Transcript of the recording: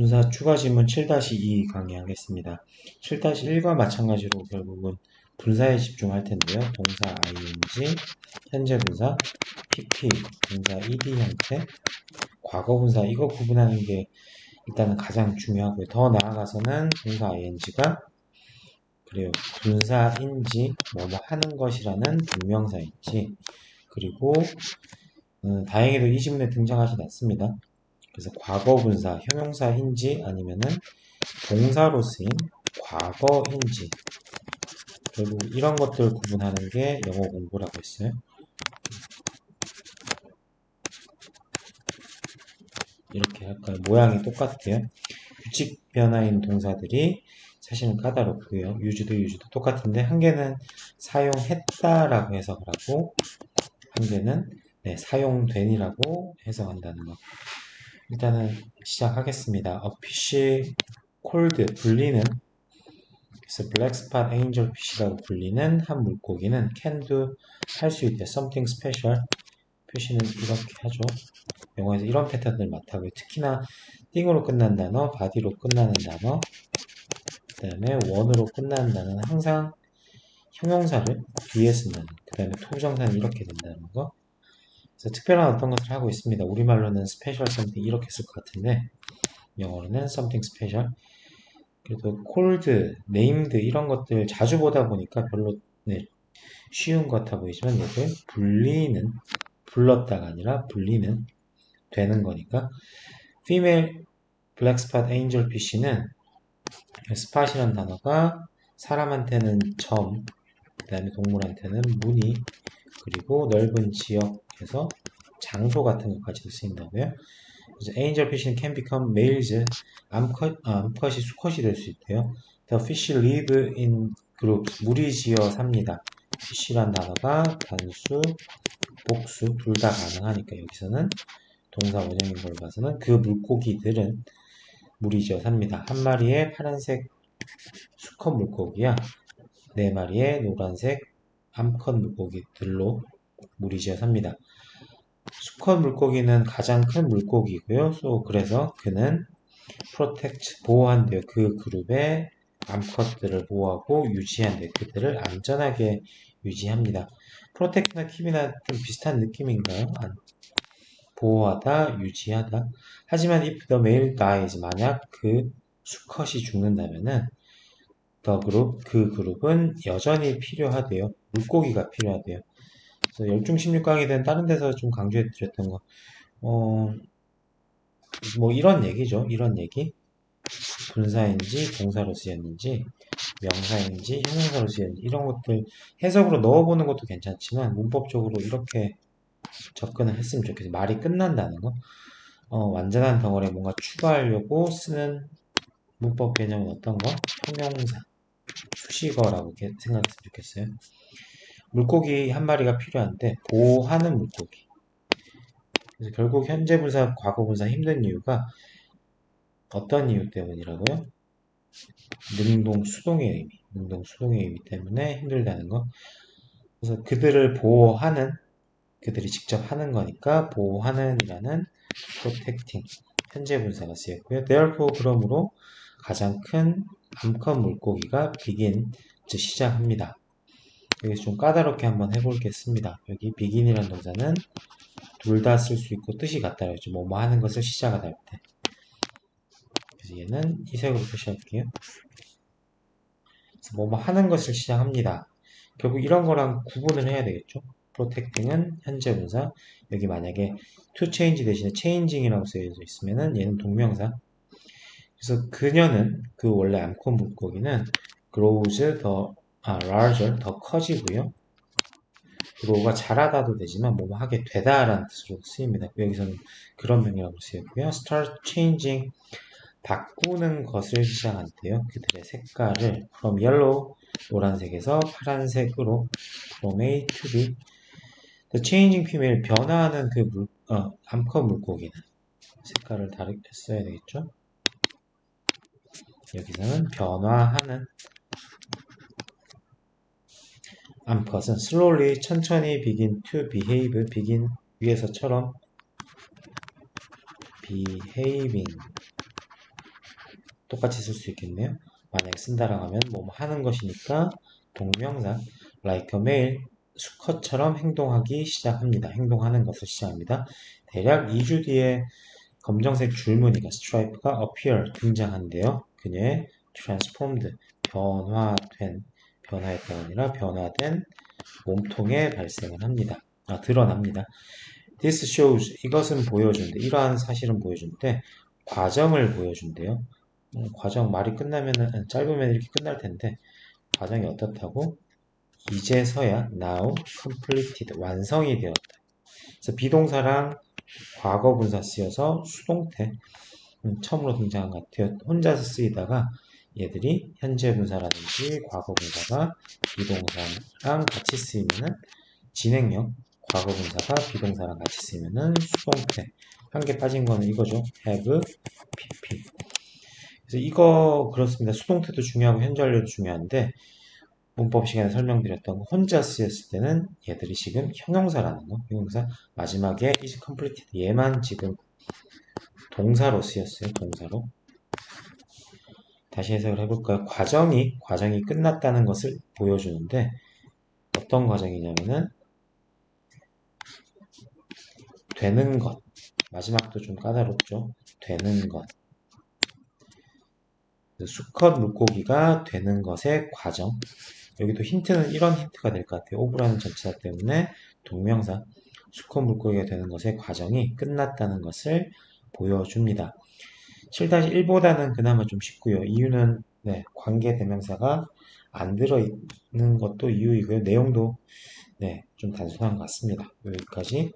분사 추가 지문 7-2 강의하겠습니다. 7-1과 마찬가지로 결국은 분사에 집중할 텐데요. 동사 ing, 현재 분사, pp, 분사 ed 형태, 과거 분사 이거 구분하는 게 일단은 가장 중요하고요. 더 나아가서는 동사 ing가 그리고 분사인지 뭐뭐 하는 것이라는 분명사인지 그리고 음, 다행히도 이 지문에 등장하지 않습니다. 그래서 과거 분사 형용사인지 아니면은 동사로 쓰인 과거인지 결국 이런 것들 구분하는 게 영어 공부라고 했어요. 이렇게 할까요? 모양이 똑같아요. 규칙 변화인 동사들이 사실은 까다롭고요. 유주도 유주도 똑같은데 한 개는 사용했다라고 해석을 하고 한 개는 네, 사용된이라고 해석한다는 거. 일단은 시작하겠습니다. Fish cold 불리는 그래서 angel fish라고 불리는 한 물고기는 can do 할 수 있대 something special 표시는 이렇게 하죠. 영어에서 이런 패턴을 맡아고요. 특히나 띵으로 끝난 단어, 바디로 끝나는 단어, 그 다음에 원으로 끝나는 단어는 항상 형용사를 뒤에 쓴다는 그 다음에 토부정사는 이렇게 된다는 거 특별한 어떤 것을 하고 있습니다. 우리말로는 special something 이렇게 쓸 것 같은데 영어로는 something special 그래도 cold, named 이런 것들 자주 보다 보니까 별로 네, 쉬운 것 같아 보이지만 얘들 불리는 불렀다가 아니라 불리는 되는 거니까 female black spot angel fish는 spot이라는 단어가 사람한테는 점, 그 다음에 동물한테는 무늬, 그리고 넓은 지역에서 장소 같은 것까지도 쓰인다고요. 그래서 angel fish는 can become males, 암컷, 아, 암컷이 수컷이 될 수 있대요. The fish live in groups, 무리 지어 삽니다. fish란 단어가 단수, 복수 둘 다 가능하니까 여기서는 동사 원형인 걸 봐서는 그 물고기들은 무리 지어 삽니다. 한 마리의 파란색 수컷 물고기야 네 마리의 노란색 암컷 물고기들로 무리지어 삽니다. 수컷 물고기는 가장 큰 물고기고요. so 그래서 그는 protect 보호한대요. 그 그룹의 암컷들을 보호하고 유지한대요. 그들을 안전하게 유지합니다. 프로텍트나 킵이나 좀 비슷한 느낌인가요? 안, 보호하다, 유지하다. 하지만 if the male dies, 만약 그 수컷이 죽는다면은 the group, 그 그룹은 여전히 필요하대요. 물고기가 필요하대요. 그래서 열중 16강이든 다른 데서 좀 강조해 드렸던 거, 어, 뭐 이런 얘기죠. 이런 얘기. 분사인지 동사로 쓰였는지 명사인지 형용사로 쓰였는지 이런 것들 해석으로 넣어보는 것도 괜찮지만 문법적으로 이렇게 접근을 했으면 좋겠어요. 말이 끝난다는 거. 어, 완전한 덩어리에 뭔가 추가하려고 쓰는 문법 개념은 어떤 거? 형용사, 수식어라고 생각했으면 좋겠어요. 물고기 한 마리가 필요한데 보호하는 물고기. 그래서 결국 현재 분사, 과거 분사 힘든 이유가 어떤 이유 때문이라고요? 능동 수동의 의미, 능동 수동의 의미 때문에 힘들다는 거. 그래서 그들을 보호하는, 그들이 직접 하는 거니까 보호하는이라는 protecting 현재 분사가 쓰였고요. therefore 그러므로 가장 큰 암컷 물고기가 begin 즉 시작합니다. 여기서 좀 까다롭게 한번 해보겠습니다. 여기 begin이라는 동사는 둘 다 쓸 수 있고 뜻이 같다 그랬죠. 뭐뭐 하는 것을 시작하다 할 때. 그래서 얘는 이 색으로 표시할게요. 뭐뭐 하는 것을 시작합니다. 결국 이런 거랑 구분을 해야 되겠죠. protecting은 현재 분사, 여기 만약에 to change 대신에 changing이라고 쓰여져 있으면은 얘는 동명사. 그래서 그녀는 그 원래 암컷 물고기는 grows 더 아, larger 더 커지고요. grow가 자라다도 되지만 뭐뭐 하게 되다라는 뜻으로 쓰입니다. 여기서는 그런 명령으로 쓰였고요. start changing 바꾸는 것을 시작한대요. 그들의 색깔을 from yellow 노란색에서 파란색으로 from A to B The changing female 변화하는 그 물, 어, 암컷 물고기는 색깔을 다르게 써야 되겠죠? 여기서는 변화하는 암컷은 slowly 천천히 begin to behave begin 위에서처럼 behaving 똑같이 쓸 수 있겠네요. 만약에 쓴다라고 하면 뭐 하는 것이니까 동명사 like a male 수컷처럼 행동하기 시작합니다. 행동하는 것을 시작합니다. 대략 2주 뒤에 검정색 줄무늬가 스트라이프가 appear 등장한대요. 그녀의 transformed 변화된 변화했다가 아니라 변화된 몸통에 발생을 합니다. 아, 드러납니다. This shows 이것은 보여준대. 이러한 사실은 보여준대. 과정을 보여준대요. 음, 과정 말이 끝나면은 짧으면 이렇게 끝날 텐데 과정이 어떻다고? 이제서야 now completed 완성이 되었다. 그래서 비동사랑 과거 분사 쓰여서 수동태 음, 처음으로 등장한 것 같아요. 혼자서 쓰이다가 얘들이 현재 분사라든지 과거 분사가 비동사랑 같이 쓰이면은 진행형 과거 분사가 비동사랑 같이 쓰이면은 수동태 한 개 빠진 거는 이거죠. have, pp. 그래서 이거 그렇습니다. 수동태도 중요하고 현재 완료도 중요한데 문법 시간에 설명드렸던 거 혼자 쓰였을 때는 얘들이 지금 형용사라는 거, 형용사 마지막에 is completed 얘만 지금 동사로 쓰였어요. 동사로. 다시 해석을 해볼까요? 과정이 과정이 끝났다는 것을 보여주는데 어떤 과정이냐면은 되는 것 마지막도 좀 까다롭죠. 되는 것 수컷 물고기가 되는 것의 과정 여기도 힌트는 이런 힌트가 될 것 같아요. 오브라는 전치사 때문에 동명사 수컷 물고기가 되는 것의 과정이 끝났다는 것을 보여줍니다. 7-1보다는 그나마 좀 쉽고요. 이유는 네, 관계 대명사가 안 들어있는 것도 이유이고요. 내용도 네, 좀 단순한 것 같습니다. 여기까지